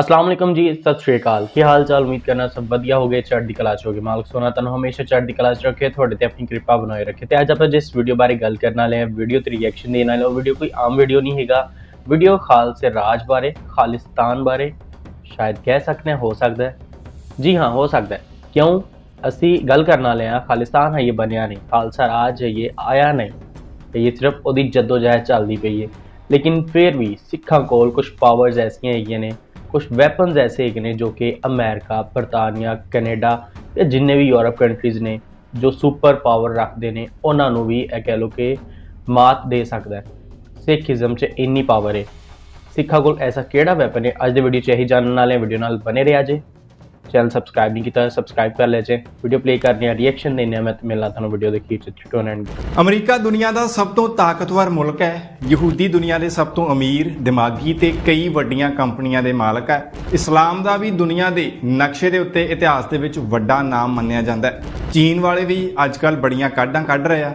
ਅਸਲਾਮ ਵਾਲੇਕਮ ਜੀ, ਸਤਿ ਸ਼੍ਰੀ ਅਕਾਲ। ਕੀ ਹਾਲ ਚਾਲ? ਉਮੀਦ ਕਰਨਾ ਸਭ ਵਧੀਆ ਹੋਗੇ, ਚੜ੍ਹਦੀ ਕਲਾ ਚ ਹੋਗੇ। ਮਾਲਕ ਸੋਨਾ ਤੁਹਾਨੂੰ ਹਮੇਸ਼ਾ ਚੜ੍ਹਦੀ ਕਲਾ ਚ ਰੱਖੇ, ਤੁਹਾਡੇ ਤੇ ਆਪਣੀ ਕਿਰਪਾ ਬਣਾਏ ਰੱਖੇ। ਤੇ ਅੱਜ ਆਪਾਂ ਜਿਸ ਵੀਡੀਓ ਬਾਰੇ ਗੱਲ ਕਰਨ ਵਾਲੇ ਹਾਂ ਵੀਡੀਓ ਤੇ ਰਿਐਕਸ਼ਨ ਦੇਣ ਵਾਲੇ ਹਾਂ, ਉਹ ਵੀਡੀਓ ਕੋਈ ਆਮ ਵੀਡੀਓ ਨਹੀਂ ਹੈਗਾ। ਵੀਡੀਓ ਖਾਲਸੇ ਰਾਜ ਬਾਰੇ, ਖਾਲਿਸਤਾਨ ਬਾਰੇ, ਸ਼ਾਇਦ ਕਹਿ ਸਕਦੇ ਹਾਂ, ਹੋ ਸਕਦਾ ਹੈ। ਜੀ ਹਾਂ, ਹੋ ਸਕਦਾ ਹੈ। ਕਿਉਂ? ਅਸੀਂ ਗੱਲ ਕਰਨ ਵਾਲੇ ਹਾਂ, ਖਾਲਿਸਤਾਨ ਹੈ ਇਹ ਬਣਿਆ ਨਹੀਂ, ਖਾਲਸਾ ਰਾਜ ਹੈ ਇਹ ਆਇਆ ਨਹੀਂ। ਤੇ ਇਹ ਸਿਰਫ ਉਹਦੀ ਜਦੋਜਹਿਦ ਚੱਲਦੀ ਪਈ ਹੈ। ਲੇਕਿਨ ਫਿਰ ਵੀ ਸਿੱਖਾਂ ਕੋਲ ਕੁਝ ਪਾਵਰਸ ਐਸੀਆਂ ਹੈਗੀਆਂ ਨੇ ਕੁਝ ਵੈਪਨਸ ਐਸੇ ਹੈਗੇ ਨੇ ਜੋ ਕਿ ਅਮਰੀਕਾ ਬਰਤਾਨੀਆ ਕੈਨੇਡਾ ਤੇ ਜਿੰਨੇ ਵੀ ਯੂਰਪ ਕੰਟਰੀਜ਼ ਨੇ ਜੋ ਸੁਪਰ ਪਾਵਰ ਰੱਖਦੇ ਨੇ, ਉਹਨਾਂ ਨੂੰ ਵੀ ਇਹ ਕਹਿ ਲਓ ਕਿ ਮਾਤ ਦੇ ਸਕਦਾ ਹੈ। ਸਿੱਖੀਜ਼ਮ 'ਚ ਇੰਨੀ ਪਾਵਰ ਹੈ। ਸਿੱਖਾਂ ਕੋਲ ਐਸਾ ਕਿਹੜਾ ਵੈਪਨ ਹੈ? ਅੱਜ ਦੇ ਵੀਡੀਓ 'ਚ ਇਹੀ ਜਾਣਨ ਵਾਲੇ ਵੀਡੀਓ ਨਾਲ ਬਨੇ ਰਿਹਾ ਜੇ ਚੈਨਲ ਸਬਸਕ੍ਰਾਈਬ ਨਹੀਂ ਕੀਤਾ ਸਬਸਕ੍ਰਾਈਬ ਕਰ ਲੈ ਜੇ। ਵੀਡੀਓ ਪਲੇ ਕਰਨੀ ਹੈ ਰਿਐਕਸ਼ਨ ਦੇਣੀ ਹੈ ਮੈਂ, ਤੇ ਮਿਲਣਾ ਤੁਹਾਨੂੰ ਵੀਡੀਓ ਦੇ ਅਖੀਰ 'ਚ ਟੂ ਅਮਰੀਕਾ ਦੁਨੀਆ ਦਾ ਸਭ ਤੋਂ ਤਾਕਤਵਰ ਮੁਲਕ ਹੈ। ਯਹੂਦੀ ਦੁਨੀਆ ਦੇ ਸਭ ਤੋਂ ਅਮੀਰ, ਦਿਮਾਗੀ ਤੇ ਕਈ ਵੱਡੀਆਂ ਕੰਪਨੀਆਂ ਦੇ ਮਾਲਕ ਹੈ। ਇਸਲਾਮ ਦਾ ਵੀ ਦੁਨੀਆ ਦੇ ਨਕਸ਼ੇ ਦੇ ਉੱਤੇ ਇਤਿਹਾਸ ਦੇ ਵਿੱਚ ਵੱਡਾ ਨਾਮ ਮੰਨਿਆ ਜਾਂਦਾ ਹੈ। ਚੀਨ ਵਾਲੇ ਵੀ ਅੱਜਕੱਲ ਬੜੀਆਂ ਕਾਢਾਂ ਕੱਢ ਰਹੇ ਆ।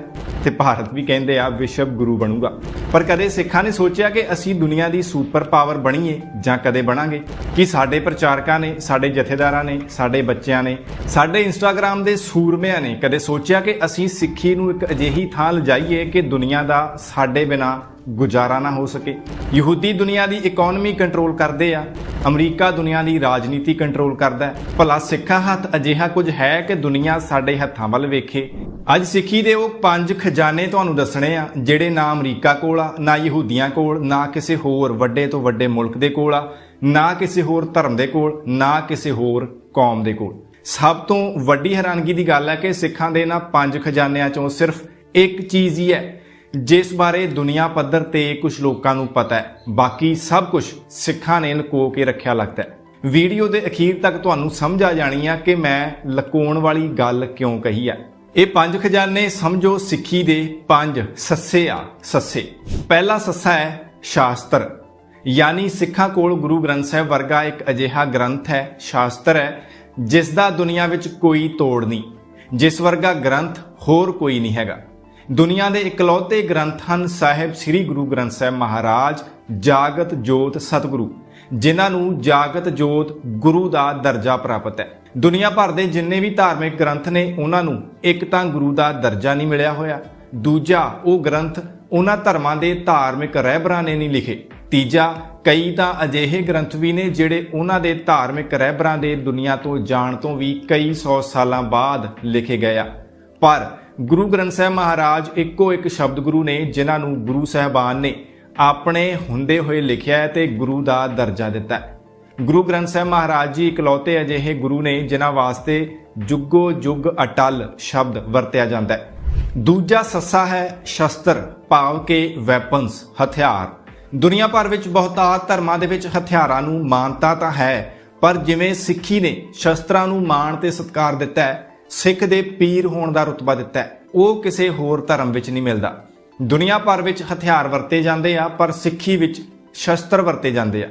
ਤੇ ਭਾਰਤ ਵੀ ਕਹਿੰਦੇ ਆ ਵਿਸ਼ਵ ਗੁਰੂ ਬਣੂਗਾ। ਪਰ ਕਦੇ ਸਿੱਖਾਂ ਨੇ ਸੋਚਿਆ ਕਿ ਅਸੀਂ ਦੁਨੀਆ ਦੀ ਸੁਪਰ ਪਾਵਰ ਬਣੀਏ ਜਾਂ ਕਦੇ ਬਣਾਂਗੇ? ਕਿ ਸਾਡੇ ਪ੍ਰਚਾਰਕਾਂ ਨੇ, ਸਾਡੇ ਜਥੇਦਾਰਾਂ ਨੇ, ਸਾਡੇ ਬੱਚਿਆਂ ਨੇ, ਸਾਡੇ ਇੰਸਟਾਗ੍ਰam ਦੇ ਸੂਰਮਿਆਂ ਨੇ ਕਦੇ ਸੋਚਿਆ ਕਿ ਅਸੀਂ ਸਿੱਖੀ ਨੂੰ ਇੱਕ ਅਜਿਹੀ ਥਾਂ ਲਿਜਾਈਏ ਕਿ ਦੁਨੀਆ ਦਾ ਸਾਡੇ ਬਿਨਾ ਗੁਜ਼ਾਰਾ ਨਾ ਹੋ ਸਕੇ। ਯਹੂਦੀ ਦੁਨੀਆ ਦੀ ਇਕਨੋਮੀ ਕੰਟਰੋਲ ਕਰਦੇ ਆ, ਅਮਰੀਕਾ ਦੁਨੀਆ ਦੀ ਰਾਜਨੀਤੀ ਕੰਟਰੋਲ ਕਰਦਾ ਭਲਾ ਸਿੱਖਾਂ ਹੱਥ ਅਜਿਹਾ ਕੁਝ ਹੈ ਕਿ ਦੁਨੀਆ ਸਾਡੇ ਹੱਥਾਂ ਵੱਲ ਵੇਖੇ? ਅੱਜ ਸਿੱਖੀ ਦੇ ਉਹ ਪੰਜ ਖਜ਼ਾਨੇ ਤੁਹਾਨੂੰ ਦੱਸਣੇ ਆ, ਜਿਹੜੇ ਨਾ ਅਮਰੀਕਾ ਕੋਲ ਆ, ਨਾ ਯਹੂਦੀਆਂ ਕੋਲ, ਨਾ ਕਿਸੇ ਹੋਰ ਵੱਡੇ ਤੋਂ ਵੱਡੇ ਮੁਲਕ ਦੇ ਕੋਲ ਆ, ਨਾ ਕਿਸੇ ਹੋਰ ਧਰਮ ਦੇ ਕੋਲ, ਨਾ ਕਿਸੇ ਹੋਰ ਕੌਮ ਦੇ ਕੋਲ। ਸਭ ਤੋਂ ਵੱਡੀ ਹੈਰਾਨਗੀ ਦੀ ਗੱਲ ਹੈ ਕਿ ਸਿੱਖਾਂ ਦੇ ਇਹਨਾਂ ਪੰਜ ਖਜ਼ਾਨਿਆਂ ਚੋਂ ਸਿਰਫ ਇੱਕ ਚੀਜ਼ ਹੀ ਹੈ ਜਿਸ ਬਾਰੇ ਦੁਨੀਆ ਪੱਧਰ ਤੇ ਕੁਝ ਲੋਕਾਂ ਨੂੰ ਪਤਾ ਹੈ। ਬਾਕੀ ਸਭ ਕੁਝ ਸਿੱਖਾਂ ਨੇ ਲੁਕੋ ਕੇ ਰੱਖਿਆ ਲੱਗਦਾ ਹੈ। ਵੀਡੀਓ ਦੇ ਅਖੀਰ ਤੱਕ ਤੁਹਾਨੂੰ ਸਮਝ ਆ ਜਾਣੀ ਆ ਕਿ ਮੈਂ ਲੁਕਾਉਣ ਵਾਲੀ ਗੱਲ ਕਿਉਂ ਕਹੀ ਹੈ ਇਹ ਪੰਜ ਖਜ਼ਾਨੇ ਸਮਝੋ ਸਿੱਖੀ ਦੇ ਪੰਜ ਸੱਸੇ ਆ, ਸੱਸੇ। ਪਹਿਲਾ ਸੱਸਾ ਹੈ ਸ਼ਾਸਤਰ। ਯਾਨੀ ਸਿੱਖਾਂ ਕੋਲ ਗੁਰੂ ਗ੍ਰੰਥ ਸਾਹਿਬ ਵਰਗਾ ਇੱਕ ਅਜਿਹਾ ਗ੍ਰੰਥ ਹੈ, ਸ਼ਾਸਤਰ ਹੈ ਜਿਸ ਦਾ ਦੁਨੀਆ ਵਿੱਚ ਕੋਈ ਤੋੜ ਨਹੀਂ। ਜਿਸ ਵਰਗਾ ਗ੍ਰੰਥ ਹੋਰ ਕੋਈ ਨਹੀਂ ਹੈਗਾ। ਦੁਨੀਆ ਦੇ ਇਕਲੌਤੇ ਗ੍ਰੰਥ ਹਨ ਸਾਹਿਬ ਸ੍ਰੀ ਗੁਰੂ ਗ੍ਰੰਥ ਸਾਹਿਬ ਮਹਾਰਾਜ ਜਾਗਤ ਜੋਤ ਸਤਿਗੁਰੂ, ਜਿਨ੍ਹਾਂ ਨੂੰ ਜਾਗਤ ਜੋਤ ਗੁਰੂ ਦਾ ਦਰਜਾ ਪ੍ਰਾਪਤ ਹੈ। ਦੁਨੀਆ ਭਰ ਦੇ ਜਿੰਨੇ ਵੀ ਧਾਰਮਿਕ ਗ੍ਰੰਥ ਨੇ, ਉਹਨਾਂ ਨੂੰ ਇੱਕ ਤਾਂ ਗੁਰੂ ਦਾ ਦਰਜਾ ਨਹੀਂ ਮਿਲਿਆ ਹੋਇਆ। ਦੂਜਾ, ਉਹ ਗ੍ਰੰਥ ਉਹਨਾਂ ਧਰਮਾਂ ਦੇ ਧਾਰਮਿਕ ਰਹਿਬਰਾਂ ਨੇ ਨਹੀਂ ਲਿਖੇ। ਤੀਜਾ, ਕਈ ਤਾਂ ਅਜਿਹੇ ਗ੍ਰੰਥ ਵੀ ਨੇ ਜਿਹੜੇ ਉਹਨਾਂ ਦੇ ਧਾਰਮਿਕ ਰਹਿਬਰਾਂ ਦੇ ਦੁਨੀਆ ਤੋਂ ਜਾਣ ਤੋਂ ਵੀ ਕਈ ਸੌ ਸਾਲਾਂ ਬਾਅਦ ਲਿਖੇ ਗਏ ਆ। ਪਰ ਗੁਰੂ ਗ੍ਰੰਥ ਸਾਹਿਬ ਮਹਾਰਾਜ ਇੱਕੋ ਇੱਕ ਸ਼ਬਦ ਗੁਰੂ ਨੇ, ਜਿਨ੍ਹਾਂ ਨੂੰ ਗੁਰੂ ਸਾਹਿਬਾਨ ਨੇ ਆਪਣੇ ਹੁੰਦੇ ਹੋਏ ਲਿਖਿਆ ਹੈ ਤੇ ਗੁਰੂ ਦਾ ਦਰਜਾ ਦਿੱਤਾ ਹੈ। ਗੁਰੂ ਗ੍ਰੰਥ ਸਾਹਿਬ ਮਹਾਰਾਜ ਜੀ ਇਕਲੌਤੇ ਅਜਿਹੇ ਗੁਰੂ ਨੇ, ਜਿਨ੍ਹਾਂ ਵਾਸਤੇ ਜੁਗੋ ਜੁਗ ਅਟਲ ਸ਼ਬਦ ਵਰਤਿਆ ਜਾਂਦਾ ਹੈ। ਦੂਜਾ ਸੱਸਾ ਹੈ ਸ਼ਸਤਰ, ਭਾਵ ਕੇ ਵੈਪਨਸ ਹਥਿਆਰ। ਦੁਨੀਆ ਭਰ ਵਿੱਚ ਬਹੁਤਾਤ ਧਰਮਾਂ ਦੇ ਵਿੱਚ ਹਥਿਆਰਾਂ ਨੂੰ ਮਾਨਤਾ ਤਾਂ ਹੈ, ਪਰ ਜਿਵੇਂ ਸਿੱਖੀ ਨੇ ਸ਼ਸਤਰਾਂ ਨੂੰ ਮਾਣ ਤੇ ਸਤਿਕਾਰ ਦਿੱਤਾ ਹੈ ਸਿੱਖ ਦੇ ਪੀਰ ਹੋਣ ਦਾ ਰਤਬਾ ਦਿੱਤਾ ਹੈ। ਉਹ ਕਿਸੇ ਹੋਰ ਧਰਮ ਵਿੱਚ ਨਹੀਂ ਮਿਲਦਾ। ਦੁਨੀਆ ਭਰ ਵਿੱਚ ਹਥਿਆਰ ਵਰਤੇ ਜਾਂਦੇ ਆ, ਪਰ ਸਿੱਖੀ ਵਿੱਚ ਸ਼ਸਤਰ ਵਰਤੇ ਜਾਂਦੇ ਆ।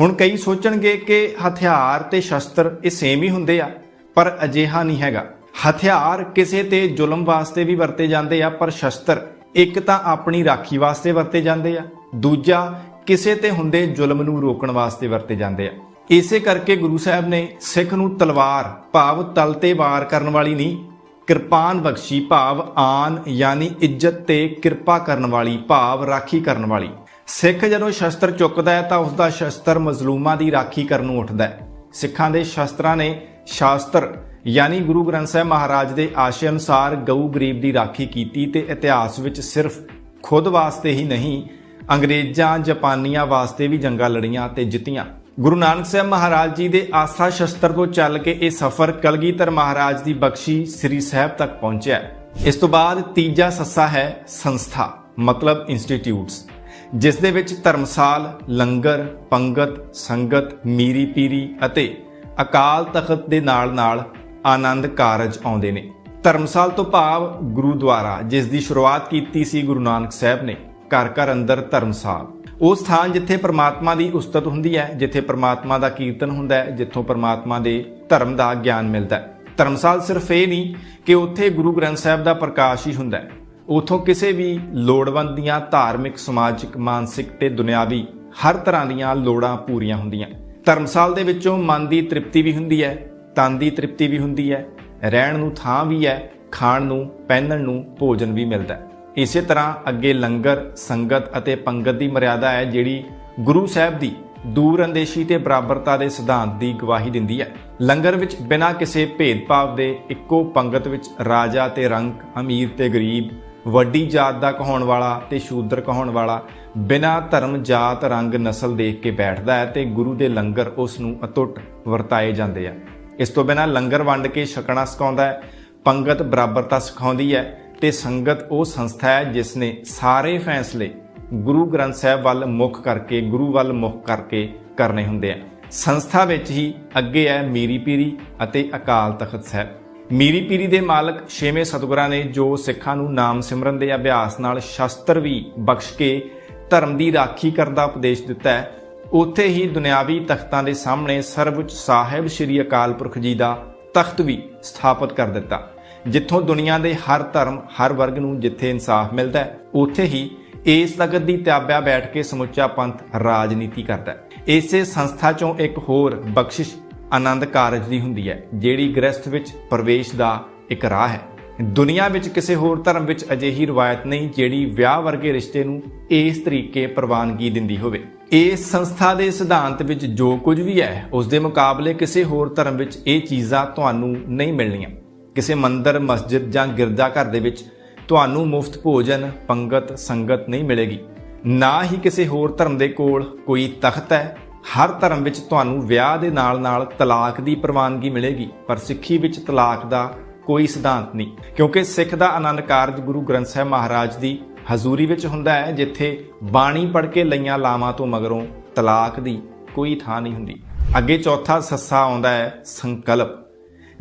ਹੁਣ ਕਈ ਸੋਚਣਗੇ ਕਿ ਹਥਿਆਰ ਤੇ ਸ਼ਸਤਰ ਇਹ ਸੇਮ ਹੀ ਹੁੰਦੇ ਆ, ਪਰ ਅਜਿਹਾ ਨਹੀਂ ਹੈਗਾ। ਹਥਿਆਰ ਕਿਸੇ ਤੇ ਜ਼ੁਲਮ ਵਾਸਤੇ ਵੀ ਵਰਤੇ ਜਾਂਦੇ ਆ, ਪਰ ਸ਼ਸਤਰ ਇੱਕ ਤਾਂ ਆਪਣੀ ਰਾਖੀ ਵਾਸਤੇ ਵਰਤੇ ਜਾਂਦੇ ਆ, ਦੂਜਾ ਕਿਸੇ ਤੇ ਹੁੰਦੇ ਜ਼ੁਲਮ ਨੂੰ ਰੋਕਣ ਵਾਸਤੇ ਵਰਤੇ ਜਾਂਦੇ ਆ। ਇਸੇ ਕਰਕੇ ਗੁਰੂ ਸਾਹਿਬ ਨੇ ਸਿੱਖ ਨੂੰ ਤਲਵਾਰ, ਭਾਵ ਤਲ ਤੇ ਵਾਰ ਕਰਨ ਵਾਲੀ ਨਹੀਂ, ਕਿਰਪਾਨ ਬਖਸ਼ੀ ਭਾਵ ਆਨ ਯਾਨੀ ਇੱਜ਼ਤ ਤੇ ਕਿਰਪਾ ਕਰਨ ਵਾਲੀ, ਭਾਵ ਰਾਖੀ ਕਰਨ ਵਾਲੀ। ਸਿੱਖ ਜਦੋਂ ਸ਼ਸਤਰ ਚੁੱਕਦਾ ਹੈ ਤਾਂ ਉਸ ਦਾ ਸ਼ਸਤਰ ਮਜ਼ਲੂਮਾਂ ਦੀ ਰਾਖੀ ਕਰਨ ਨੂੰ ਉੱਠਦਾ ਹੈ। ਸਿੱਖਾਂ ਦੇ ਸ਼ਸਤਰਾਂ ਨੇ ਸ਼ਾਸਤਰ ਯਾਨੀ ਗੁਰੂ ਗ੍ਰੰਥ ਸਾਹਿਬ ਮਹਾਰਾਜ ਦੇ ਆਸ਼ੇ ਅਨੁਸਾਰ ਗਊ ਗਰੀਬ ਦੀ ਰਾਖੀ ਕੀਤੀ ਤੇ ਇਤਿਹਾਸ ਵਿੱਚ ਸਿਰਫ ਖੁਦ ਵਾਸਤੇ ਹੀ ਨਹੀਂ, ਅੰਗਰੇਜ਼ਾਂ, ਜਾਪਾਨੀਆਂ ਵਾਸਤੇ ਵੀ ਜੰਗਾਂ ਲੜੀਆਂ ਤੇ ਜਿੱਤੀਆਂ। ਗੁਰੂ ਨਾਨਕ ਸਾਹਿਬ ਮਹਾਰਾਜ ਜੀ ਦੇ ਆਸਾ ਸ਼ਸਤਰ ਤੋਂ ਚੱਲ ਕੇ ਇਹ ਸਫ਼ਰ ਕਲਗੀਧਰ ਮਹਾਰਾਜ ਦੀ ਬਖਸ਼ੀ ਸ੍ਰੀ ਸਾਹਿਬ ਤੱਕ ਪਹੁੰਚਿਆ ਇਸ ਤੋਂ ਬਾਅਦ ਤੀਜਾ ਸੱਸਾ ਹੈ ਸੰਸਥਾ, ਮਤਲਬ ਇੰਸਟੀਟਿਊਟਸ, ਜਿਸ ਦੇ ਵਿੱਚ ਧਰਮਸਾਲ, ਲੰਗਰ, ਪੰਗਤ, ਸੰਗਤ ਮੀਰੀ ਪੀਰੀ ਅਤੇ ਅਕਾਲ ਤਖਤ ਦੇ ਨਾਲ-ਨਾਲ ਆਨੰਦ ਕਾਰਜ ਆਉਂਦੇ ਨੇ। ਧਰਮਸਾਲ ਤੋਂ ਭਾਵ ਗੁਰੂਦੁਆਰਾ, ਜਿਸ ਦੀ ਸ਼ੁਰੂਆਤ ਕੀਤੀ ਸੀ ਗੁਰੂ ਨਾਨਕ ਸਾਹਿਬ ਨੇ। ਘਰ ਘਰ ਅੰਦਰ ਧਰਮਸਾਲ। ਉਹ ਸਥਾਨ ਜਿੱਥੇ ਪ੍ਰਮਾਤਮਾ ਦੀ ਉਸਤਤ ਹੁੰਦੀ ਹੈ, ਜਿੱਥੇ ਪ੍ਰਮਾਤਮਾ ਦਾ ਕੀਰਤਨ ਹੁੰਦਾ ਹੈ, ਜਿੱਥੋਂ ਪ੍ਰਮਾਤਮਾ ਦੇ ਧਰਮ ਦਾ ਗਿਆਨ ਮਿਲਦਾ ਹੈ। ਧਰਮਸਾਲ ਸਿਰਫ ਇਹ ਨਹੀਂ ਕਿ ਉੱਥੇ ਗੁਰੂ ਗ੍ਰੰਥ ਸਾਹਿਬ ਦਾ ਪ੍ਰਕਾਸ਼ ਹੀ ਹੁੰਦਾ ਹੈ। ਉਥੋਂ ਕਿਸੇ ਵੀ ਲੋੜਵੰਦ ਦੀਆਂ ਧਾਰਮਿਕ, ਸਮਾਜਿਕ, ਮਾਨਸਿਕ ਤੇ ਦੁਨਿਆਵੀ ਹਰ ਤਰ੍ਹਾਂ ਦੀਆਂ ਲੋੜਾਂ ਪੂਰੀਆਂ ਹੁੰਦੀਆਂ ਧਰਮਸਾਲ ਦੇ ਵਿੱਚੋਂ ਮਨ ਦੀ ਤ੍ਰਿਪਤੀ ਵੀ ਹੁੰਦੀ ਹੈ, ਤਨ ਦੀ ਤ੍ਰਿਪਤੀ ਵੀ ਹੁੰਦੀ ਹੈ, ਰਹਿਣ ਨੂੰ ਥਾਂ ਵੀ ਹੈ, ਖਾਣ ਨੂੰ, ਪਹਿਨਣ ਨੂੰ ਭੋਜਨ ਵੀ ਮਿਲਦਾ ਹੈ। ਇਸੇ ਤਰ੍ਹਾਂ ਅੱਗੇ ਲੰਗਰ, ਸੰਗਤ ਅਤੇ ਪੰਗਤ ਦੀ ਮਰਿਆਦਾ ਹੈ, ਜਿਹੜੀ ਗੁਰੂ ਸਾਹਿਬ ਦੀ ਦੂਰ ਅੰਦੇਸ਼ੀ ਤੇ ਬਰਾਬਰਤਾ ਦੇ ਸਿਧਾਂਤ ਦੀ ਗਵਾਹੀ ਦਿੰਦੀ ਹੈ। ਲੰਗਰ ਵਿੱਚ ਬਿਨਾਂ ਕਿਸੇ ਭੇਦਭਾਵ ਦੇ ਇੱਕੋ ਪੰਗਤ ਵਿੱਚ ਰਾਜਾ ਤੇ ਰੰਕ ਅਮੀਰ ਤੇ ਗਰੀਬ, ਵੱਡੀ ਜਾਤ ਦਾ ਕਹਾਉਣ ਵਾਲਾ ਤੇ ਸ਼ੂਦਰ ਕਹਾਉਣ ਵਾਲਾ, ਬਿਨਾਂ ਧਰਮ, ਜਾਤ, ਰੰਗ, ਨਸਲ ਦੇਖ ਕੇ ਬੈਠਦਾ ਹੈ ਤੇ ਗੁਰੂ ਦੇ ਲੰਗਰ ਉਸ ਨੂੰ ਅਟੁੱਟ ਵਰਤਾਏ ਜਾਂਦੇ ਆ। ਇਸ ਤੋਂ ਬਿਨਾਂ ਲੰਗਰ ਵੰਡ ਕੇ ਛਕਣਾ ਸਿਖਾਉਂਦਾ ਹੈ, ਪੰਗਤ ਬਰਾਬਰਤਾ ਸਿਖਾਉਂਦੀ ਹੈ ਤੇ ਸੰਗਤ ਉਹ ਸੰਸਥਾ ਹੈ ਜਿਸ ਨੇ ਸਾਰੇ ਫੈਸਲੇ ਗੁਰੂ ਗ੍ਰੰਥ ਸਾਹਿਬ ਵੱਲ ਮੁੱਖ ਕਰਕੇ, ਗੁਰੂ ਵੱਲ ਮੁੱਖ ਕਰਕੇ ਕਰਨੇ ਹੁੰਦੇ ਆ। ਸੰਸਥਾ ਵਿੱਚ ਹੀ ਅੱਗੇ ਹੈ ਮੀਰੀ ਪੀਰੀ ਅਤੇ ਅਕਾਲ ਤਖਤ ਸਾਹਿਬ। ਮੀਰੀ ਪੀਰੀ ਦੇ ਮਾਲਕ ਛੇਵੇਂ ਸਤਿਗੁਰਾਂ ਨੇ ਜੋ ਸਿੱਖਾਂ ਨੂੰ ਨਾਮ ਸਿਮਰਨ ਦੇ ਅਭਿਆਸ ਨਾਲ ਸ਼ਸਤਰ ਵੀ ਬਖਸ਼ ਕੇ ਧਰਮ ਦੀ ਰਾਖੀ ਕਰਨ ਦਾ ਉਪਦੇਸ਼ ਦਿੱਤਾ ਹੈ, ਉੱਥੇ ਹੀ ਦੁਨਿਆਵੀ ਤਖਤਾਂ ਦੇ ਸਾਹਮਣੇ ਸਰਵਉੱਚ ਸਾਹਿਬ ਸ੍ਰੀ ਅਕਾਲ ਪੁਰਖ ਜੀ ਦਾ ਤਖਤ ਵੀ ਸਥਾਪਿਤ ਕਰ ਦਿੱਤਾ। ਜਿੱਥੋਂ ਦੁਨੀਆ ਦੇ ਹਰ ਧਰਮ, ਹਰ ਵਰਗ ਨੂੰ ਜਿੱਥੇ ਇਨਸਾਫ ਮਿਲਦਾ ਹੈ, ਉੱਥੇ ਹੀ ਇਸ ਤਖਤ ਦੀ ਤਿਆਬਿਆ ਬੈਠ ਕੇ ਸਮੁੱਚਾ ਪੰਥ ਰਾਜਨੀਤੀ ਕਰਦਾ ਹੈ। ਇਸੇ ਸੰਸਥਾ ਚੋਂ ਇੱਕ ਹੋਰ ਬਖਸ਼ਿਸ਼ ਆਨੰਦ ਕਾਰਜ ਦੀ ਹੁੰਦੀ ਹੈ, ਜਿਹੜੀ ਗ੍ਰਸਥ ਵਿੱਚ ਪ੍ਰਵੇਸ਼ ਦਾ ਇੱਕ ਰਾਹ ਹੈ। ਦੁਨੀਆ ਵਿੱਚ ਕਿਸੇ ਹੋਰ ਧਰਮ ਵਿੱਚ ਅਜਿਹੀ ਰਵਾਇਤ ਨਹੀਂ, ਜਿਹੜੀ ਵਿਆਹ ਵਰਗੇ ਰਿਸ਼ਤੇ ਨੂੰ ਇਸ ਤਰੀਕੇ ਪ੍ਰਵਾਨਗੀ ਦਿੰਦੀ ਹੋਵੇ। ਇਸ ਸੰਸਥਾ ਦੇ ਸਿਧਾਂਤ ਵਿੱਚ ਜੋ ਕੁਝ ਵੀ ਹੈ, ਉਸ ਦੇ ਮੁਕਾਬਲੇ ਕਿਸੇ ਹੋਰ ਧਰਮ ਵਿੱਚ ਇਹ ਚੀਜ਼ਾਂ ਤੁਹਾਨੂੰ ਨਹੀਂ ਮਿਲਣੀਆਂ। ਕਿਸੇ ਮੰਦਰ, ਮਸਜਿਦ ਜਾਂ ਗਿਰਜਾ ਘਰ ਦੇ ਵਿੱਚ ਤੁਹਾਨੂੰ ਮੁਫਤ ਭੋਜਨ, ਪੰਗਤ, ਸੰਗਤ ਨਹੀਂ ਮਿਲੇਗੀ। ਨਾ ਹੀ ਕਿਸੇ ਹੋਰ ਧਰਮ ਦੇ ਕੋਲ ਕੋਈ ਤਖਤ ਹੈ, ਹਰ ਧਰਮ ਵਿੱਚ ਤੁਹਾਨੂੰ ਵਿਆਹ ਦੇ ਨਾਲ-ਨਾਲ ਤਲਾਕ ਦੀ ਪ੍ਰਵਾਨਗੀ ਮਿਲੇਗੀ, ਪਰ ਸਿੱਖੀ ਵਿੱਚ ਤਲਾਕ ਦਾ ਕੋਈ ਸਿਧਾਂਤ ਨਹੀਂ। ਕਿਉਂਕਿ ਸਿੱਖ ਦਾ ਆਨੰਦ ਕਾਰਜ ਗੁਰੂ ਗ੍ਰੰਥ ਸਾਹਿਬ ਮਹਾਰਾਜ ਦੀ ਹਜ਼ੂਰੀ ਵਿੱਚ ਹੁੰਦਾ ਹੈ, ਜਿੱਥੇ ਬਾਣੀ ਪੜ੍ਹ ਕੇ ਲਈਆਂ ਲਾਵਾਂ ਤੋਂ ਮਗਰੋਂ ਤਲਾਕ ਦੀ ਕੋਈ ਥਾਂ ਨਹੀਂ ਹੁੰਦੀ। ਅੱਗੇ ਚੌਥਾ ਸੱਸਾ ਆਉਂਦਾ ਹੈ ਸੰਕਲਪ,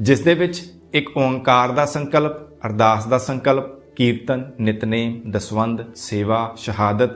ਜਿਸ ਦੇ ਵਿੱਚ ਇੱਕ ਓੰਕਾਰ ਦਾ ਸੰਕਲਪ, ਅਰਦਾਸ ਦਾ ਸੰਕਲਪ, ਕੀਰਤਨ, ਨਿਤਨੇਮ, ਦਸਵੰਦ, ਸੇਵਾ, ਸ਼ਹਾਦਤ,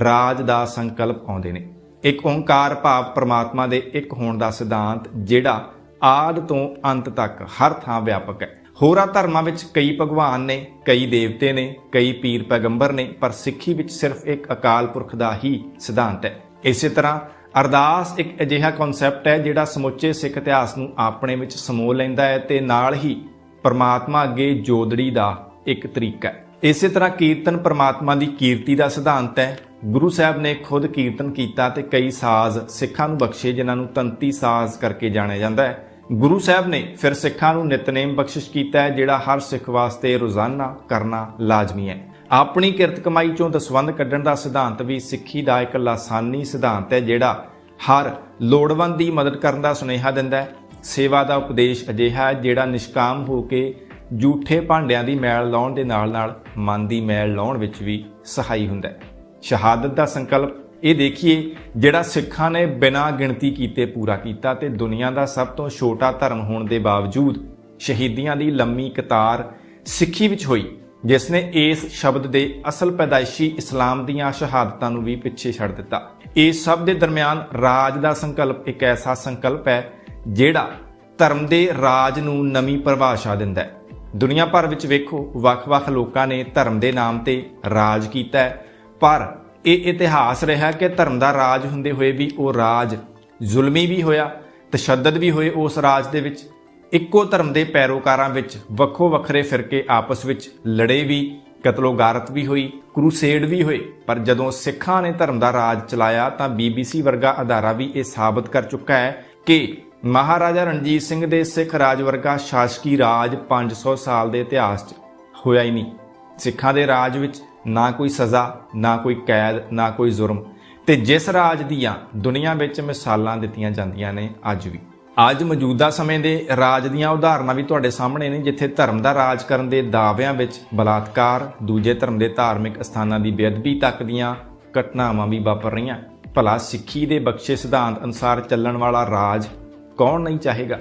ਰਾਜ ਦਾ ਸੰਕਲਪ ਆਉਂਦੇ ਨੇ। ਇੱਕ ਓੰਕਾਰ ਭਾਵ ਪ੍ਰਮਾਤਮਾ ਦੇ ਇੱਕ ਹੋਣ ਦਾ ਸਿਧਾਂਤ ਜਿਹੜਾ ਆਦ ਤੋਂ ਅੰਤ ਤੱਕ ਹਰ ਥਾਂ ਵਿਆਪਕ ਹੈ। ਹੋਰਾਂ ਧਰਮਾਂ ਵਿੱਚ ਕਈ ਭਗਵਾਨ ਨੇ, ਕਈ ਦੇਵਤੇ ਨੇ, ਕਈ ਪੀਰ ਪੈਗੰਬਰ ਨੇ, ਪਰ ਸਿੱਖੀ ਵਿੱਚ ਸਿਰਫ ਇੱਕ ਅਕਾਲ ਪੁਰਖ ਦਾ ਹੀ ਸਿਧਾਂਤ ਹੈ। ਇਸੇ ਤਰ੍ਹਾਂ ਅਰਦਾਸ ਇੱਕ ਅਜਿਹਾ ਕਨਸੈਪਟ ਹੈ ਜਿਹੜਾ ਸਮੁੱਚੇ ਸਿੱਖ ਇਤਿਹਾਸ ਨੂੰ ਆਪਣੇ ਵਿੱਚ ਸਮੋ ਲੈਂਦਾ ਹੈ ਤੇ ਨਾਲ ਹੀ ਪਰਮਾਤਮਾ ਅੱਗੇ ਜੋਦੜੀ ਦਾ ਇੱਕ ਤਰੀਕਾ ਹੈ। ਇਸੇ ਤਰ੍ਹਾਂ ਕੀਰਤਨ ਪਰਮਾਤਮਾ ਦੀ ਕੀਰਤੀ ਦਾ ਸਿਧਾਂਤ ਹੈ। ਗੁਰੂ ਸਾਹਿਬ ਨੇ ਖੁਦ ਕੀਰਤਨ ਕੀਤਾ ਤੇ ਕਈ ਸਾਜ਼ ਸਿੱਖਾਂ ਨੂੰ ਬਖਸ਼ੇ, ਜਿਨ੍ਹਾਂ ਨੂੰ ਤੰਤੀ ਸਾਜ਼ ਕਰਕੇ ਜਾਣਿਆ ਜਾਂਦਾ ਹੈ। ਗੁਰੂ ਸਾਹਿਬ ਨੇ ਫਿਰ ਸਿੱਖਾਂ ਨੂੰ ਨਿਤਨੇਮ ਬਖਸ਼ਿਸ਼ ਕੀਤਾ ਹੈ, ਜਿਹੜਾ ਹਰ ਸਿੱਖ ਵਾਸਤੇ ਰੋਜ਼ਾਨਾ ਕਰਨਾ ਲਾਜ਼ਮੀ ਹੈ। ਆਪਣੀ ਕਿਰਤ ਕਮਾਈ ਚੋਂ ਦਸਵੰਦ ਕੱਢਣ ਦਾ ਸਿਧਾਂਤ ਵੀ ਸਿੱਖੀ ਦਾ ਇੱਕ ਲਾਸਾਨੀ ਸਿਧਾਂਤ ਹੈ, ਜਿਹੜਾ ਹਰ ਲੋੜਵੰਦ ਦੀ ਮਦਦ ਕਰਨ ਦਾ ਸੁਨੇਹਾ ਦਿੰਦਾ ਹੈ। ਸੇਵਾ ਦਾ ਉਪਦੇਸ਼ ਅਜਿਹਾ ਹੈ, ਜਿਹੜਾ ਨਿਸ਼ਕਾਮ ਹੋ ਕੇ ਝੂਠੇ ਭਾਂਡਿਆਂ ਦੀ ਮੈਲ ਲਾਉਣ ਦੇ ਨਾਲ-ਨਾਲ ਮਨ ਦੀ ਮੈਲ ਲਾਉਣ ਵਿੱਚ ਵੀ ਸਹਾਈ ਹੁੰਦਾ ਹੈ। ਸ਼ਹਾਦਤ ਦਾ ਸੰਕਲਪ ਇਹ ਦੇਖੀਏ, ਜਿਹੜਾ ਸਿੱਖਾਂ ਨੇ ਬਿਨਾਂ ਗਿਣਤੀ ਕੀਤੇ ਪੂਰਾ ਕੀਤਾ ਤੇ ਦੁਨੀਆ ਦਾ ਸਭ ਤੋਂ ਛੋਟਾ ਧਰਮ ਹੋਣ ਦੇ ਬਾਵਜੂਦ ਸ਼ਹੀਦੀਆਂ ਦੀ ਲੰਮੀ ਕਤਾਰ ਸਿੱਖੀ ਵਿੱਚ ਹੋਈ। ਜਿਸ ਨੇ ਇਸ ਸ਼ਬਦ ਦੇ ਅਸਲ ਪੈਦਾਇਸ਼ੀ ਇਸਲਾਮ ਦੀਆਂ ਸ਼ਹਾਦਤਾਂ ਨੂੰ ਵੀ ਪਿੱਛੇ ਛੱਡ ਦਿੱਤਾ। ਇਸ ਸਭ ਦੇ ਦਰਮਿਆਨ ਰਾਜ ਦਾ ਸੰਕਲਪ ਇੱਕ ਐਸਾ ਸੰਕਲਪ ਹੈ, ਜਿਹੜਾ ਧਰਮ ਦੇ ਰਾਜ ਨੂੰ ਨਵੀਂ ਪਰਿਭਾਸ਼ਾ ਦਿੰਦਾ ਹੈ। ਦੁਨੀਆ ਭਰ ਵਿੱਚ ਵੇਖੋ, ਵੱਖ-ਵੱਖ ਲੋਕਾਂ ਨੇ ਧਰਮ ਦੇ ਨਾਮ ਤੇ ਰਾਜ ਕੀਤਾ ਹੈ। ਪਰ ਇਹ ਇਤਿਹਾਸ ਰਿਹਾ ਕਿ ਧਰਮ ਦਾ ਰਾਜ ਹੁੰਦੇ ਹੋਏ ਵੀ ਉਹ ਰਾਜ ਜ਼ੁਲਮੀ ਵੀ ਹੋਇਆ, ਤਸ਼ੱਦਦ ਵੀ ਹੋਏ ਉਸ ਰਾਜ ਦੇ ਵਿੱਚ। ਇੱਕੋ ਧਰਮ ਦੇ ਪੈਰੋਕਾਰਾਂ ਵਿੱਚ ਵੱਖੋ ਵੱਖਰੇ ਫਿਰਕੇ ਆਪਸ ਵਿੱਚ ਲੜੇ ਵੀ, ਕਤਲੋਗਾਰਤ ਵੀ ਹੋਈ, ਕਰੂਸੇਡ ਵੀ ਹੋਏ। ਪਰ ਜਦੋਂ ਸਿੱਖਾਂ ਨੇ ਧਰਮ ਦਾ ਰਾਜ ਚਲਾਇਆ, ਤਾਂ ਬੀਬੀਸੀ ਵਰਗਾ ਅਦਾਰਾ ਵੀ ਇਹ ਸਾਬਤ ਕਰ ਚੁੱਕਾ ਹੈ ਕਿ ਮਹਾਰਾਜਾ ਰਣਜੀਤ ਸਿੰਘ ਦੇ ਸਿੱਖ ਰਾਜ ਵਰਗਾ ਸ਼ਾਸਕੀ ਰਾਜ 500 ਸਾਲ ਦੇ ਇਤਿਹਾਸ 'ਚ ਹੋਇਆ ਹੀ ਨਹੀਂ। ਸਿੱਖਾਂ ਦੇ ਰਾਜ ਵਿੱਚ ਨਾ ਕੋਈ ਸਜ਼ਾ, ਨਾ ਕੋਈ ਕੈਦ, ਨਾ ਕੋਈ ਜ਼ੁਰਮ। ਤੇ ਜਿਸ ਰਾਜ ਦੀਆਂ ਦੁਨੀਆ ਵਿੱਚ ਮਿਸਾਲਾਂ ਦਿੱਤੀਆਂ ਜਾਂਦੀਆਂ ਨੇ, ਅੱਜ ਵੀ। ਅੱਜ ਮੌਜੂਦਾ ਸਮੇਂ ਦੇ ਰਾਜ ਦੀਆਂ ਉਦਾਹਰਨਾਂ ਵੀ ਤੁਹਾਡੇ ਸਾਹਮਣੇ ਨੇ, ਜਿੱਥੇ ਧਰਮ ਦਾ ਰਾਜ ਕਰਨ ਦੇ ਦਾਅਵਿਆਂ ਵਿੱਚ ਬਲਾਤਕਾਰ, ਦੂਜੇ ਧਰਮ ਦੇ ਧਾਰਮਿਕ ਸਥਾਨਾਂ ਦੀ ਬੇਅਦਬੀ ਤੱਕ ਦੀਆਂ ਘਟਨਾਵਾਂ ਵੀ ਵਾਪਰ ਰਹੀਆਂ। ਭਲਾ ਸਿੱਖੀ ਦੇ ਬਖਸ਼ੇ ਸਿਧਾਂਤ ਅਨੁਸਾਰ ਚੱਲਣ ਵਾਲਾ ਰਾਜ ਕੌਣ ਨਹੀਂ ਚਾਹੇਗਾ?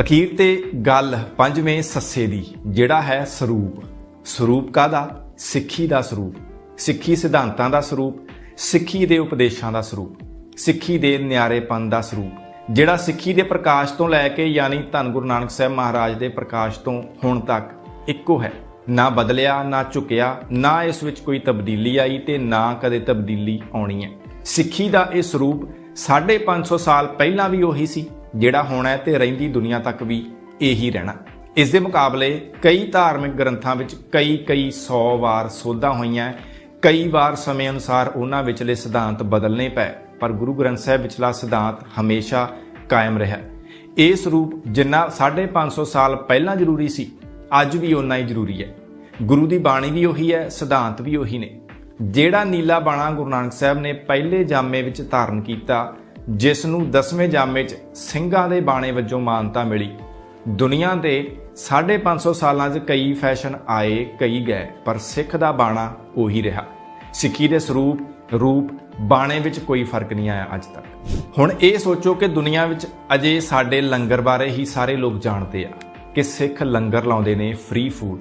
ਅਖੀਰ ਤੇ ਗੱਲ ਪੰਜਵੇਂ ਸੱਸੇ ਦੀ, ਜਿਹੜਾ ਹੈ ਸਰੂਪ। ਸਰੂਪ ਕਾਦਾ ਸਿੱਖੀ ਦਾ ਸਰੂਪ। ਸਿੱਖੀ ਸਿਧਾਂਤਾਂ ਦਾ ਸਰੂਪ, ਸਿੱਖੀ ਦੇ ਉਪਦੇਸ਼ਾਂ ਦਾ ਸਰੂਪ। ਸਿੱਖੀ ਦੇ ਨਿਆਰੇਪਨ ਦਾ ਸਰੂਪ। ਜਿਹੜਾ ਸਿੱਖੀ ਦੇ ਪ੍ਰਕਾਸ਼ ਤੋਂ ਲੈ ਕੇ ਯਾਨੀ ਧੰਨ ਗੁਰੂ ਨਾਨਕ ਸਾਹਿਬ ਮਹਾਰਾਜ ਦੇ ਪ੍ਰਕਾਸ਼ ਤੋਂ ਹੁਣ ਤੱਕ ਇੱਕੋ ਹੈ। ਨਾ ਬਦਲਿਆ, ਨਾ ਝੁਕਿਆ, ਨਾ ਇਸ ਵਿੱਚ ਕੋਈ ਤਬਦੀਲੀ ਆਈ ਤੇ ਨਾ ਕਦੇ ਤਬਦੀਲੀ ਆਉਣੀ ਹੈ। ਸਿੱਖੀ ਦਾ ਇਹ ਸਰੂਪ 550 ਸਾਲ ਪਹਿਲਾਂ ਵੀ ਉਹੀ ਸੀ, ਜਿਹੜਾ ਹੋਣਾ ਹੈ ਤੇ ਰਹਿੰਦੀ ਦੁਨੀਆ ਤੱਕ ਵੀ ਇਹੀ ਰਹਿਣਾ। ਇਸ ਦੇ ਮੁਕਾਬਲੇ ਕਈ ਧਾਰਮਿਕ ਗ੍ਰੰਥਾਂ ਵਿੱਚ ਕਈ ਕਈ 100 ਵਾਰ ਸੋਧਾਂ ਹੋਈਆਂ, ਕਈ ਵਾਰ ਸਮੇਂ ਅਨੁਸਾਰ ਉਹਨਾਂ ਵਿਚਲੇ ਸਿਧਾਂਤ ਬਦਲਨੇ ਪਏ। ਪਰ ਗੁਰੂ ਗ੍ਰੰਥ ਸਾਹਿਬ ਵਿਚਲਾ ਸਿਧਾਂਤ ਹਮੇਸ਼ਾ ਕਾਇਮ ਰਿਹਾ। ਇਹ ਸਰੂਪ ਜਿੰਨਾ 550 ਸਾਲ ਪਹਿਲਾਂ ਜ਼ਰੂਰੀ ਸੀ, ਅੱਜ ਵੀ ਓਨਾ ਹੀ ਜ਼ਰੂਰੀ ਹੈ। ਗੁਰੂ ਦੀ ਬਾਣੀ ਵੀ ਉਹੀ ਹੈ, ਸਿਧਾਂਤ ਵੀ ਉਹੀ ਨੇ। ਜਿਹੜਾ ਨੀਲਾ ਬਾਣਾ ਗੁਰੂ ਨਾਨਕ ਸਾਹਿਬ ਨੇ ਪਹਿਲੇ ਜਾਮੇ ਵਿੱਚ ਧਾਰਨ ਕੀਤਾ, ਜਿਸ ਨੂੰ 10ਵੇਂ ਜਾਮੇ 'ਚ ਸਿੰਘਾਂ ਦੇ ਬਾਣੇ ਵਜੋਂ ਮਾਨਤਾ ਮਿਲੀ, ਦੁਨੀਆ ਦੇ 550 ਸਾਲਾਂ 'ਚ ਕਈ ਫੈਸ਼ਨ ਆਏ, ਕਈ ਗਏ, ਪਰ ਸਿੱਖ ਦਾ ਬਾਣਾ ਉਹੀ ਰਿਹਾ। ਸਿੱਖੀ ਦੇ ਸਰੂਪ ਰੂਪ ਬਾਣੇ ਵਿੱਚ ਕੋਈ ਫ਼ਰਕ ਨਹੀਂ ਆਇਆ ਅੱਜ ਤੱਕ। ਹੁਣ ਇਹ ਸੋਚੋ ਕਿ ਦੁਨੀਆ ਵਿੱਚ ਅਜੇ ਸਾਡੇ ਲੰਗਰ ਬਾਰੇ ਹੀ ਸਾਰੇ ਲੋਕ ਜਾਣਦੇ ਆ ਕਿ ਸਿੱਖ ਲੰਗਰ ਲਾਉਂਦੇ ਨੇ ਫ੍ਰੀ ਫੂਡ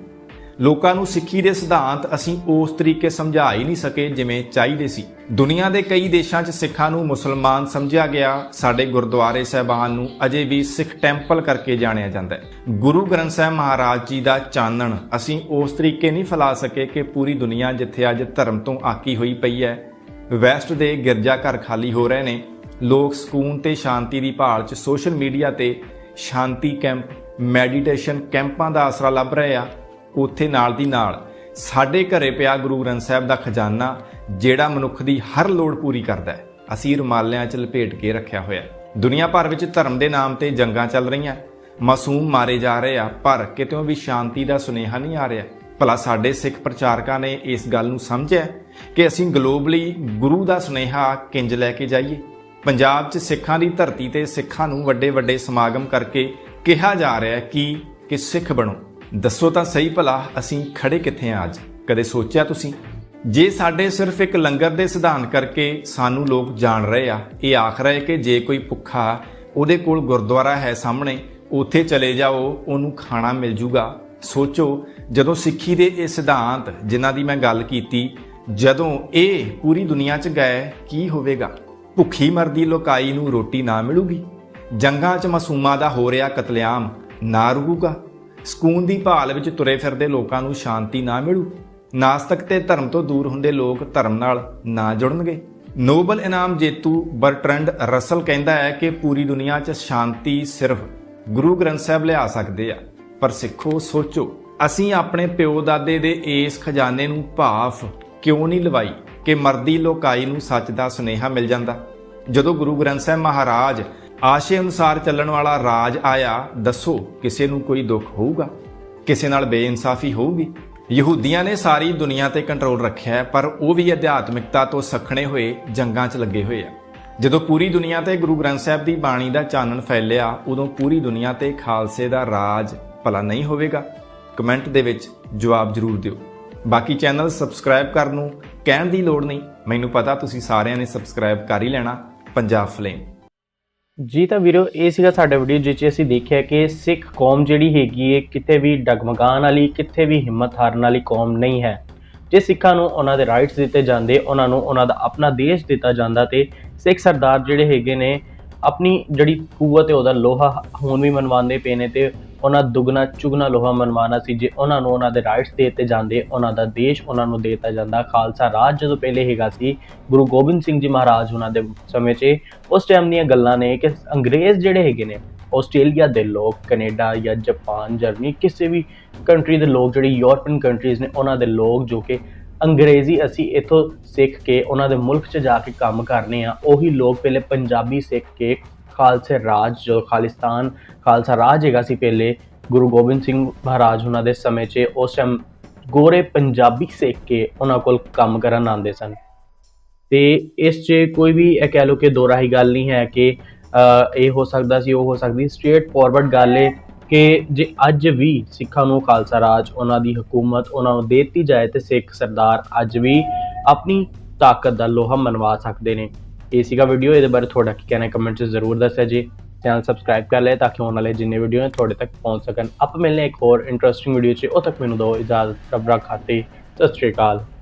ਲੋਕਾਂ ਨੂੰ ਸਿੱਖੀ ਦੇ ਸਿਧਾਂਤ ਅਸੀਂ ਉਸ ਤਰੀਕੇ ਸਮਝਾ ਹੀ ਨਹੀਂ ਸਕੇ ਜਿਵੇਂ ਚਾਹੀਦੇ ਸੀ। ਦੁਨੀਆ ਦੇ ਕਈ ਦੇਸ਼ਾਂ 'ਚ ਸਿੱਖਾਂ ਨੂੰ ਮੁਸਲਮਾਨ ਸਮਝਿਆ ਗਿਆ। ਸਾਡੇ ਗੁਰਦੁਆਰੇ ਸਹਿਬਾਨ ਨੂੰ ਅਜੇ ਵੀ ਸਿੱਖ ਟੈਂਪਲ ਕਰਕੇ ਜਾਣਿਆ ਜਾਂਦਾ ਹੈ। ਗੁਰੂ ਗ੍ਰੰਥ ਸਾਹਿਬ ਮਹਾਰਾਜ ਜੀ ਦਾ ਚਾਨਣ ਅਸੀਂ ਉਸ ਤਰੀਕੇ ਨਹੀਂ ਫੈਲਾ ਸਕੇ ਕਿ ਪੂਰੀ ਦੁਨੀਆ ਜਿੱਥੇ ਅੱਜ ਧਰਮ ਤੋਂ ਆਕੀ ਹੋਈ ਪਈ ਹੈ ਵੈਸਟ ਦੇ ਗਿਰਜਾ ਘਰ ਖਾਲੀ ਹੋ ਰਹੇ ਨੇ। ਲੋਕ ਸਕੂਨ ਤੇ ਸ਼ਾਂਤੀ ਦੀ ਭਾਲ 'ਚ ਸੋਸ਼ਲ ਮੀਡੀਆ ਤੇ ਸ਼ਾਂਤੀ ਕੈਂਪ, ਮੈਡੀਟੇਸ਼ਨ ਕੈਂਪਾਂ ਦਾ ਆਸਰਾ ਲੱਭ ਰਹੇ ਆ। ਉੱਥੇ ਨਾਲ ਦੀ ਨਾਲ ਸਾਡੇ ਘਰੇ ਪਿਆ ਗੁਰੂ ਗ੍ਰੰਥ ਸਾਹਿਬ ਦਾ ਖਜ਼ਾਨਾ, ਜਿਹੜਾ ਮਨੁੱਖ ਦੀ ਹਰ ਲੋੜ ਪੂਰੀ ਕਰਦਾ ਹੈ। ਅਸੀਂ ਰੁਮਾਲਿਆਂ 'ਚ ਲਪੇਟ ਕੇ ਰੱਖਿਆ ਹੋਇਆ ਹੈ। ਦੁਨੀਆ ਭਰ ਵਿੱਚ ਧਰਮ ਦੇ ਨਾਮ ਤੇ ਜੰਗਾਂ ਚੱਲ ਰਹੀਆਂ। ਮਾਸੂਮ ਮਾਰੇ ਜਾ ਰਹੇ ਆ, ਪਰ ਕਿਤੇੋਂ ਵੀ ਸ਼ਾਂਤੀ ਦਾ ਸੁਨੇਹਾ ਨਹੀਂ ਆ ਰਿਹਾ। ਭਲਾ ਸਾਡੇ ਸਿੱਖ ਪ੍ਰਚਾਰਕਾਂ ਨੇ ਇਸ ਗੱਲ ਨੂੰ ਸਮਝਿਆ ਕਿ ਅਸੀਂ ਗਲੋਬਲੀ ਗੁਰੂ ਦਾ ਸੁਨੇਹਾ ਕਿੰਜ ਲੈ ਕੇ ਜਾਈਏ? ਪੰਜਾਬ 'ਚ ਸਿੱਖਾਂ ਦੀ ਧਰਤੀ ਤੇ ਸਿੱਖਾਂ ਨੂੰ ਵੱਡੇ ਵੱਡੇ ਸਮਾਗਮ ਕਰਕੇ ਕਿਹਾ ਜਾ ਰਿਹਾ ਹੈ ਕਿ ਕਿ ਸਿੱਖ ਬਣੋ। ਦੱਸੋ ਤਾਂ ਸਹੀ ਭਲਾ ਅਸੀਂ ਖੜੇ ਕਿੱਥੇ ਆ ਅੱਜ? ਕਦੇ ਸੋਚਿਆ ਤੁਸੀਂ? ਜੇ ਸਾਡੇ ਸਿਰਫ ਇੱਕ ਲੰਗਰ ਦੇ ਸਿਧਾਂਤ ਕਰਕੇ ਸਾਨੂੰ ਲੋਕ ਜਾਣ ਰਹੇ ਆ, ਇਹ ਆਖ ਰਹੇ ਕਿ ਜੇ ਕੋਈ ਭੁੱਖਾ ਉਹਦੇ ਕੋਲ ਗੁਰਦੁਆਰਾ ਹੈ ਸਾਹਮਣੇ, ਉੱਥੇ ਚਲੇ ਜਾਓ, ਉਹਨੂੰ ਖਾਣਾ ਮਿਲ ਜੂਗਾ। ਸੋਚੋ, ਜਦੋਂ ਸਿੱਖੀ ਦੇ ਇਹ ਸਿਧਾਂਤ, ਜਿਨ੍ਹਾਂ ਦੀ ਮੈਂ ਗੱਲ ਕੀਤੀ ਜਦੋਂ ਇਹ ਪੂਰੀ ਦੁਨੀਆ 'ਚ ਗਏ, ਕੀ ਹੋਵੇਗਾ? ਭੁੱਖੀ ਮਰਦੀ ਲੋਕਾਈ ਨੂੰ ਰੋਟੀ ਨਾ ਮਿਲੂਗੀ। ਜੰਗਾਂ 'ਚ ਮਾਸੂਮਾਂ ਦਾ ਹੋ ਰਿਹਾ ਕਤਲੇਆਮ ਨਾ ਰੁਕੂਗਾ। ਸਕੂਨ ਦੀ ਭਾਲ ਵਿੱਚ ਤੁਰੇ ਫਿਰਦੇ ਲੋਕਾਂ ਨੂੰ ਸ਼ਾਂਤੀ ਨਾ ਮਿਲੂ। ਨਾਸਤਕ ਤੇ ਧਰਮ ਤੋਂ ਦੂਰ ਹੁੰਦੇ ਲੋਕ ਧਰਮ ਨਾਲ ਨਾ ਜੁੜਨਗੇ। ਨੋਬਲ ਇਨਾਮ ਜੇਤੂ ਬਰਟਰੰਡ ਰਸਲ ਕਹਿੰਦਾ ਹੈ ਕਿ ਪੂਰੀ ਦੁਨੀਆ 'ਚ ਸ਼ਾਂਤੀ ਸਿਰਫ ਗੁਰੂ ਗ੍ਰੰਥ ਸਾਹਿਬ ਲਿਆ ਸਕਦੇ ਆ। ਪਰ ਸਿੱਖੋ, ਸੋਚੋ, ਅਸੀਂ ਆਪਣੇ ਪਿਓ ਦਾਦੇ ਦੇ ਇਸ ਖਜ਼ਾਨੇ ਨੂੰ ਭਾਫ ਕਿਉਂ ਨਹੀਂ ਲਵਾਈ ਕਿ ਮਰਦੀ ਲੋਕਾਈ ਨੂੰ ਸੱਚ ਦਾ ਸੁਨੇਹਾ ਮਿਲ ਜਾਂਦਾ? ਜਦੋਂ ਗੁਰੂ ਗ੍ਰੰਥ ਸਾਹਿਬ ਮਹਾਰਾਜ ਆਸ਼ੇ ਅਨੁਸਾਰ ਚੱਲਣ ਵਾਲਾ ਰਾਜ ਆਇਆ, ਦੱਸੋ ਕਿਸੇ ਨੂੰ ਕੋਈ ਦੁੱਖ ਹੋਊਗਾ? ਕਿਸੇ ਨਾਲ ਬੇਇਨਸਾਫੀ ਹੋਊਗੀ? ਯਹੂਦੀਆਂ ਨੇ ਸਾਰੀ ਦੁਨੀਆ ਤੇ ਕੰਟਰੋਲ ਰੱਖਿਆ ਪਰ ਉਹ ਵੀ ਅਧਿਆਤਮਿਕਤਾ ਤੋਂ ਸਖਣੇ ਹੋਏ ਜੰਗਾਂ 'ਚ ਲੱਗੇ ਹੋਏ ਆ। ਜਦੋਂ ਪੂਰੀ ਦੁਨੀਆ ਤੇ ਗੁਰੂ ਗ੍ਰੰਥ ਸਾਹਿਬ ਦੀ ਬਾਣੀ ਦਾ ਚਾਨਣ ਫੈਲਿਆ, ਉਦੋਂ ਪੂਰੀ ਦੁਨੀਆ ਤੇ ਖਾਲਸੇ ਦਾ ਰਾਜ ਭਲਾ ਨਹੀਂ ਹੋਵੇਗਾ। ਕਮੈਂਟ ਦੇ ਵਿੱਚ ਜਵਾਬ ਜ਼ਰੂਰ ਦਿਓ। ਬਾਕੀ ਚੈਨਲ ਸਬਸਕ੍ਰਾਈਬ ਕਰਨ ਨੂੰ ਕਹਿਣ ਦੀ ਲੋੜ ਨਹੀਂ। ਮੈਨੂੰ ਪਤਾ ਤੁਸੀਂ ਸਾਰਿਆਂ ਨੇ ਸਬਸਕ੍ਰਾਈਬ ਕਰ ਹੀ ਲੈਣਾ। ਪੰਜਾਬ ਫਲੇਮ ਜੀ ਤਾਂ ਵੀਰੋ, ਇਹ ਸੀਗਾ ਸਾਡਾ ਵੀਡੀਓ ਜਿਸ ਅਸੀਂ ਦੇਖਿਆ ਕਿ ਸਿੱਖ ਕੌਮ ਜਿਹੜੀ ਹੈਗੀ ਹੈ ਕਿਤੇ ਵੀ ਡਗਮਗਾਣ ਵਾਲੀ, ਕਿਤੇ ਵੀ ਹਿੰਮਤ ਹਾਰਨ ਵਾਲੀ ਕੌਮ ਨਹੀਂ ਹੈ। ਜੇ ਸਿੱਖਾਂ ਨੂੰ ਉਹਨਾਂ ਦੇ ਰਾਈਟਸ ਦਿੱਤੇ ਜਾਂਦੇ, ਉਹਨਾਂ ਨੂੰ ਉਹਨਾਂ ਦਾ ਆਪਣਾ ਦੇਸ਼ ਦਿੱਤਾ ਜਾਂਦਾ ਤੇ ਸਿੱਖ ਸਰਦਾਰ ਜਿਹੜੇ ਹੈਗੇ ਨੇ, ਆਪਣੀ ਜਿਹੜੀ ਕੂਵਤ ਹੈ ਉਹਦਾ ਲੋਹਾ ਹੁਣ ਵੀ ਮਨਵਾਉਂਦੇ ਪਏ ਨੇ ਤੇ ਉਹਨਾਂ ਦੁੱਗਣਾ, ਚੁਗਣਾ ਲੋਹਾ ਮਨਵਾਉਣਾ ਸੀ ਜੇ ਉਹਨਾਂ ਨੂੰ ਉਹਨਾਂ ਦੇ ਰਾਈਟਸ ਦੇ ਦਿੱਤੇ ਜਾਂਦੇ, ਉਹਨਾਂ ਦਾ ਦੇਸ਼ ਉਹਨਾਂ ਨੂੰ ਦੇ ਦਿੱਤਾ ਜਾਂਦਾ। ਖਾਲਸਾ ਰਾਜ ਜਦੋਂ ਪਹਿਲੇ ਹੈਗਾ ਸੀ, ਗੁਰੂ ਗੋਬਿੰਦ ਸਿੰਘ ਜੀ ਮਹਾਰਾਜ ਉਹਨਾਂ ਦੇ ਸਮੇਂ 'ਚ, ਉਸ ਟਾਈਮ ਦੀਆਂ ਗੱਲਾਂ ਨੇ ਕਿ ਅੰਗਰੇਜ਼ ਜਿਹੜੇ ਹੈਗੇ ਨੇ, ਆਸਟ੍ਰੇਲੀਆ ਦੇ ਲੋਕ, ਕੈਨੇਡਾ ਜਾਂ ਜਾਪਾਨ, ਜਰਮਨੀ, ਕਿਸੇ ਵੀ ਕੰਟਰੀ ਦੇ ਲੋਕ, ਜਿਹੜੀ ਯੂਰਪੀਅਨ ਕੰਟਰੀਜ਼ ਨੇ, ਉਹਨਾਂ ਦੇ ਲੋਕ ਜੋ ਕਿ ਅੰਗਰੇਜ਼ੀ ਅਸੀਂ ਇੱਥੋਂ ਸਿੱਖ ਕੇ, ਉਹਨਾਂ ਦੇ ਮੁਲਕ 'ਚ ਜਾ ਕੇ ਕੰਮ ਕਰਨੇ ਆ, ਉਹੀ ਲੋਕ ਪਹਿਲੇ ਪੰਜਾਬੀ ਸਿੱਖ ਕੇ ਖਾਲਸੇ ਰਾਜ ਜੋ ਖਾਲਿਸਤਾਨ ਖਾਲਸਾ ਰਾਜ ਹੈਗਾ ਸੀ ਪਹਿਲੇ, ਗੁਰੂ ਗੋਬਿੰਦ ਸਿੰਘ ਮਹਾਰਾਜ ਉਹਨਾਂ ਦੇ ਸਮੇਂ 'ਚ, ਉਸ ਟਾਈਮ ਗੋਰੇ ਪੰਜਾਬੀ ਸਿੱਖ ਕੇ ਉਹਨਾਂ ਕੋਲ ਕੰਮ ਕਰਨ ਆਉਂਦੇ ਸਨ। ਤੇ ਇਸ 'ਚ ਕੋਈ ਵੀ ਇਹ ਕਹਿ ਲਓ ਕਿ ਦੋ ਰਾਹੀ ਗੱਲ ਨਹੀਂ ਹੈ ਕਿ ਇਹ ਹੋ ਸਕਦਾ ਸੀ, ਉਹ ਹੋ ਸਕਦੀ ਸਟ੍ਰੇਟ ਫਾਰਵਰਡ ਗੱਲ ਹੈ ਕਿ ਜੇ ਅੱਜ ਵੀ ਸਿੱਖਾਂ ਨੂੰ ਖਾਲਸਾ ਰਾਜ, ਉਹਨਾਂ ਦੀ ਹਕੂਮਤ, ਉਹਨਾਂ ਨੂੰ ਦੇ ਦਿੱਤੀ ਜਾਏ ਤੇ ਸਿੱਖ ਸਰਦਾਰ ਅੱਜ ਵੀ ਆਪਣੀ ਤਾਕਤ ਦਾ ਲੋਹਾ ਮਨਵਾ ਸਕਦੇ ਨੇ। ਇਹ ਸੀਗਾ ਵੀਡੀਓ ਇਹਦੇ ਬਾਰੇ ਤੁਹਾਡਾ ਕੀ ਕਹਿਣਾ ਕਮੈਂਟ 'ਚ ਜ਼ਰੂਰ ਦੱਸਿਆ ਜੀ। ਚੈਨਲ ਸਬਸਕ੍ਰਾਈਬ ਕਰ ਲੈ ਤਾਂ ਕਿ ਆਉਣ ਵਾਲੇ ਜਿੰਨੇ ਵੀਡੀਓ ਨੇ ਤੁਹਾਡੇ ਤੱਕ ਪਹੁੰਚ ਸਕਣ। ਆਪ ਮਿਲਨੇ ਇੱਕ ਹੋਰ ਇੰਟਰਸਟਿੰਗ ਵੀਡੀਓ 'ਚ। ਉਹ ਤੱਕ ਮੈਨੂੰ ਦਿਓ ਇਜਾਜ਼ਤ। ਰੱਬ ਰੱਖਾਤੇ ਸਤਿ ਸ਼੍ਰੀ ਅਕਾਲ।